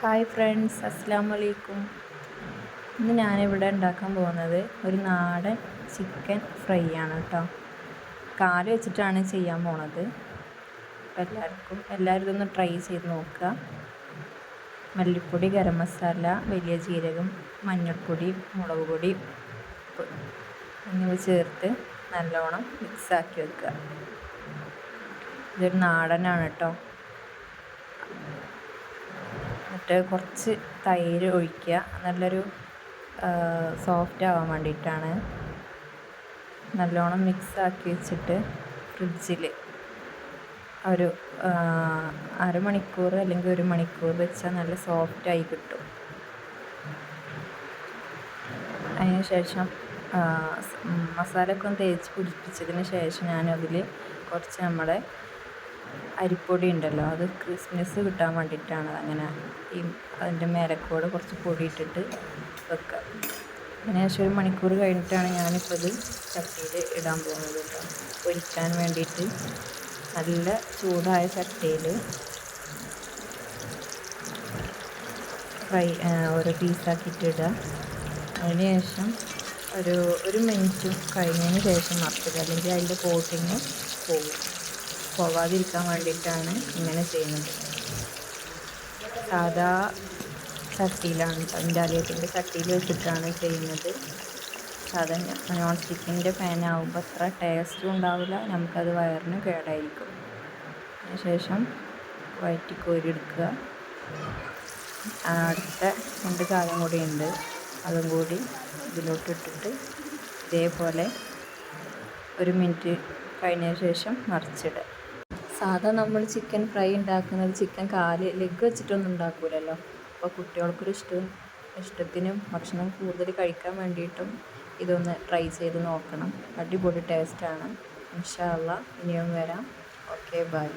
Hi friends അസ്സാം വലൈക്കും ഇന്ന് ഞാനിവിടെ ഉണ്ടാക്കാൻ പോകുന്നത് ഒരു നാടൻ ചിക്കൻ ഫ്രൈ ആണ് കേട്ടോ. കാൽ വെച്ചിട്ടാണ് ചെയ്യാൻ പോണത്. അപ്പോൾ എല്ലാവർക്കും എല്ലാവരും ഇതൊന്ന് ട്രൈ ചെയ്ത് നോക്കുക. മല്ലിപ്പൊടി ഗരം മസാല വലിയ ജീരകം മഞ്ഞൾപ്പൊടി മുളക് പൊടി എന്നിവ ചേർത്ത് നല്ലോണം മിക്സാക്കി വെക്കുക. ഇതൊരു നാടനാണ് കേട്ടോ. എന്നിട്ട് കുറച്ച് തൈര് ഒഴിക്കുക. നല്ലൊരു സോഫ്റ്റ് ആവാൻ വേണ്ടിയിട്ടാണ്. നല്ലോണം മിക്സ് ആക്കി വെച്ചിട്ട് ഫ്രിഡ്ജിൽ ഒരു അരമണിക്കൂർ അല്ലെങ്കിൽ ഒരു മണിക്കൂർ വെച്ചാൽ നല്ല സോഫ്റ്റായി കിട്ടും. അതിനുശേഷം മസാലയൊക്കെ ഒന്ന് തേച്ച് പിടിപ്പിച്ചതിന് ശേഷം ഞാനതിൽ കുറച്ച് നമ്മുടെ അരിപ്പൊടി ഉണ്ടല്ലോ അത് ക്രിസ്മസ് കിട്ടാൻ വേണ്ടിയിട്ടാണ്. അങ്ങനെ ഈ അതിന്റെ മേലക്കൂടെ കുറച്ച് പൊടി ഇട്ടിട്ട് വെക്കുക അതിന് ശേഷം ഒരു മണിക്കൂർ കഴിഞ്ഞിട്ടാണ് ഞാനിപ്പോൾ ഇത് ചട്ടിയിൽ ഇടാൻ പോകുന്നത് കേട്ടോ. വേണ്ടിയിട്ട് നല്ല ചൂടായ ചട്ടിയിൽ ഫ്രൈ ഓരോ പീസാക്കിയിട്ട് ഇടുക അതിന് ശേഷം ഒരു ഒരു മിനിറ്റും കഴിഞ്ഞതിന് ശേഷം മറക്കുക അല്ലെങ്കിൽ അതിന്റെ കോട്ടിങ് പോകും പോകാതിരിക്കാൻ വേണ്ടിയിട്ടാണ് ഇങ്ങനെ ചെയ്യുന്നത്. സാധാ ചട്ടിയിലാണ് പഞ്ചാലയത്തിന്റെ ചട്ടിയിൽ വെച്ചിട്ടാണ് ചെയ്യുന്നത്. സാധാരണ നോൺ സ്റ്റിക്കിന്റെ പാൻ ആവുമ്പോൾ അത്ര ടേസ്റ്റും ഉണ്ടാവില്ല നമുക്കത് വയറിന് കേടായിരിക്കും. അതിനുശേഷം വയറ്റി കോരിയെടുക്കുക അടുത്ത രണ്ട് കാലം കൂടി ഉണ്ട് അതും കൂടി ഇതിലോട്ട് ഇട്ടിട്ട് ഇതേപോലെ ഒരു മിനിറ്റ് കഴിഞ്ഞതിന് ശേഷം മറിച്ചിടുക. സാധാ നമ്മൾ ചിക്കൻ ഫ്രൈ ഉണ്ടാക്കുന്നത് ചിക്കൻ കാൽ ലെഗ് വെച്ചിട്ടൊന്നും ഉണ്ടാക്കൂലല്ലോ അപ്പോൾ കുട്ടികൾക്കൊരു ഇഷ്ടം ഇഷ്ടത്തിനും ഭക്ഷണം കൂടുതൽ കഴിക്കാൻ വേണ്ടിയിട്ടും ഇതൊന്ന് ട്രൈ ചെയ്ത് നോക്കണം. അടിപൊളി ടേസ്റ്റാണ് ഇൻഷാല്ല ഇനിയും വരാം. Okay bye